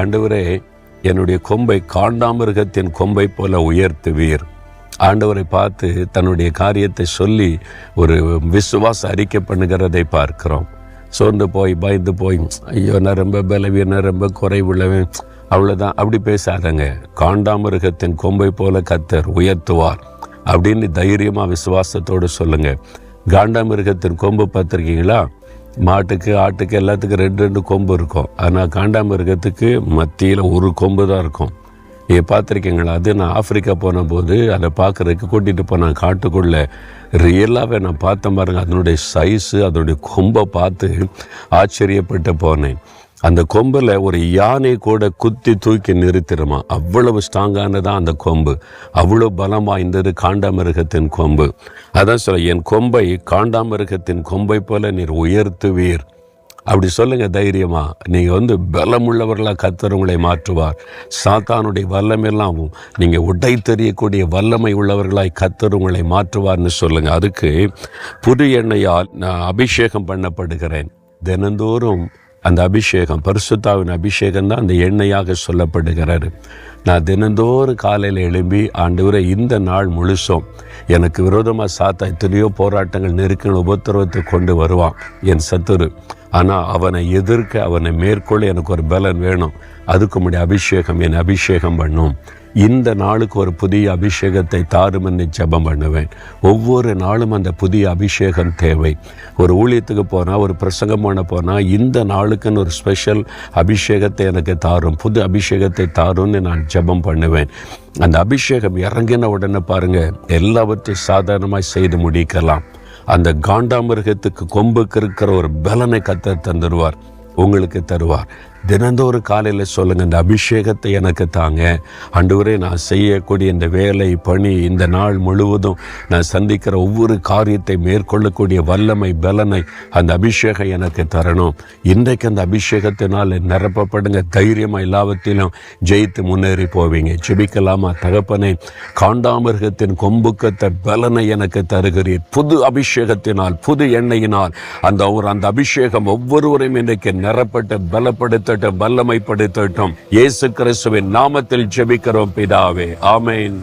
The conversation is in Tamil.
ஆண்டவரே என்னுடைய கொம்பை காண்டாமிருகத்தின் கொம்பை போல உயர்த்துவீர். ஆண்டவரை பார்த்து தன்னுடைய காரியத்தை சொல்லி ஒரு விசுவாச அறிக்கை பண்ணுகிறதை பார்க்கிறோம். சோர்ந்து போய் பயந்து போய் ஐயோ நான் ரொம்ப பலவீனம் ரொம்ப குறைவுள்ளவன் அவ்வளோதான் அப்படி பேசாதங்க. காண்டாமிருகத்தின் கொம்பை போல கத்தர் உயர்த்துவார். அப்படின்னு தைரியமாக விசுவாசத்தோடு சொல்லுங்கள் காண்டாமிருகத்தின் கொம்பு பார்த்துருக்கீங்களா? மாட்டுக்கு ஆட்டுக்கு எல்லாத்துக்கும் ரெண்டு ரெண்டு கொம்பு இருக்கும். ஆனால் காண்டாமிருகத்துக்கு மத்தியில் ஒரு கொம்பு தான் இருக்கும். நீங்கள் பார்த்துருக்கீங்களா? அது நான் ஆப்பிரிக்கா போன போது அதை பார்க்குறதுக்கு கூட்டிகிட்டு போனேன். காட்டுக்குள்ளே ரியலாகவே நான் பார்த்த பாருங்க அதனுடைய சைஸு அதனுடைய கொம்பை பார்த்து ஆச்சரியப்பட்டு போனேன். அந்த கொம்பில் ஒரு யானை கூட குத்தி தூக்கி நிறுத்திடுமா? அவ்வளவு ஸ்ட்ராங்கானதான் அந்த கொம்பு. அவ்வளோ பலம் வாய்ந்தது காண்டாமிருகத்தின் கொம்பு. அதான் சொல்ல என் கொம்பை காண்டாமிருகத்தின் கொம்பை போல நீர் உயர்த்துவீர். அப்படி சொல்லுங்கள் தைரியமாக நீங்கள் வந்து பலமுள்ளவர்களாக கர்த்தர் மாற்றுவார். சாத்தானுடைய வல்லமெல்லாம் நீங்கள் உடை தெரியக்கூடிய வல்லமை உள்ளவர்களாய் கர்த்தர் மாற்றுவார்னு சொல்லுங்கள் அதுக்கு புது எண்ணெயால் நான் அபிஷேகம் பண்ணப்படுகிறேன். தினந்தோறும் அந்த அபிஷேகம் பரிசுத்தாவின் அபிஷேகம் தான் அந்த எண்ணெயாக சொல்லப்படுகிறாரு. நான் தினந்தோறும் காலையில் எழும்பி ஆண்டவரை இந்த நாள் முழுசும் எனக்கு விரோதமாக சாத்தா எத்தனையோ போராட்டங்கள் நெருக்கங்கள் உபத்திரவத்தை கொண்டு வருவான். என் சத்துரு ஆனால் அவனை எதிர்க்க அவனை மேற்கொள்ள எனக்கு ஒரு பலன் வேணும். அதுக்கு முன்னாடி அபிஷேகம் என் அபிஷேகம் பண்ணும். இந்த நாளுக்கு ஒரு புதிய அபிஷேகத்தை தாருமன்னு ஜெபம் பண்ணுவேன். ஒவ்வொரு நாளும் அந்த புதிய அபிஷேகம் தேவை. ஒரு ஊழியத்துக்கு போனால் ஒரு பிரசங்கம் பண்ண போனால் இந்த நாளுக்குன்னு ஒரு ஸ்பெஷல் அபிஷேகத்தை எனக்கு தாரும். புது அபிஷேகத்தை தாரும்னு நான் ஜெபம் பண்ணுவேன். அந்த அபிஷேகம் இறங்கின உடனே பாருங்க எல்லாவற்றையும் சாதாரணமாக செய்து முடிக்கலாம். அந்த காண்டாமிருகத்துக்கு கொம்புக்கு இருக்கிற ஒரு பலனை கத்த தந்துடுவார் உங்களுக்கு தருவார். தினந்தோறும் காலையில் சொல்லுங்கள் இந்த அபிஷேகத்தை எனக்கு தாங்க. அன்றுவரே நான் செய்யக்கூடிய இந்த வேலை பணி இந்த நாள் முழுவதும் நான் சந்திக்கிற ஒவ்வொரு காரியத்தை மேற்கொள்ளக்கூடிய வல்லமை பலனை அந்த அபிஷேகம் எனக்கு தரணும். இன்றைக்கு அந்த அபிஷேகத்தினால் நிரப்பப்படுங்க. தைரியமாக எல்லாவற்றிலும் ஜெயித்து முன்னேறி போவீங்க. ஜெபிக்கலாமா தகப்பனை? காண்டாமிருகத்தின் கொம்புக்கத்த பலனை எனக்கு தருகிறீர். புது அபிஷேகத்தினால் புது எண்ணெயினால் அந்த ஒரு அந்த அபிஷேகம் ஒவ்வொருவரையும் இன்றைக்கு நிரப்பட்டு பலப்படுத்தட்டும் வல்லமைப்படுத்தட்டும். இயேசு கிறிஸ்துவின் நாமத்தில் ஜெபிக்கிறோம் பிதாவே. ஆமேன்.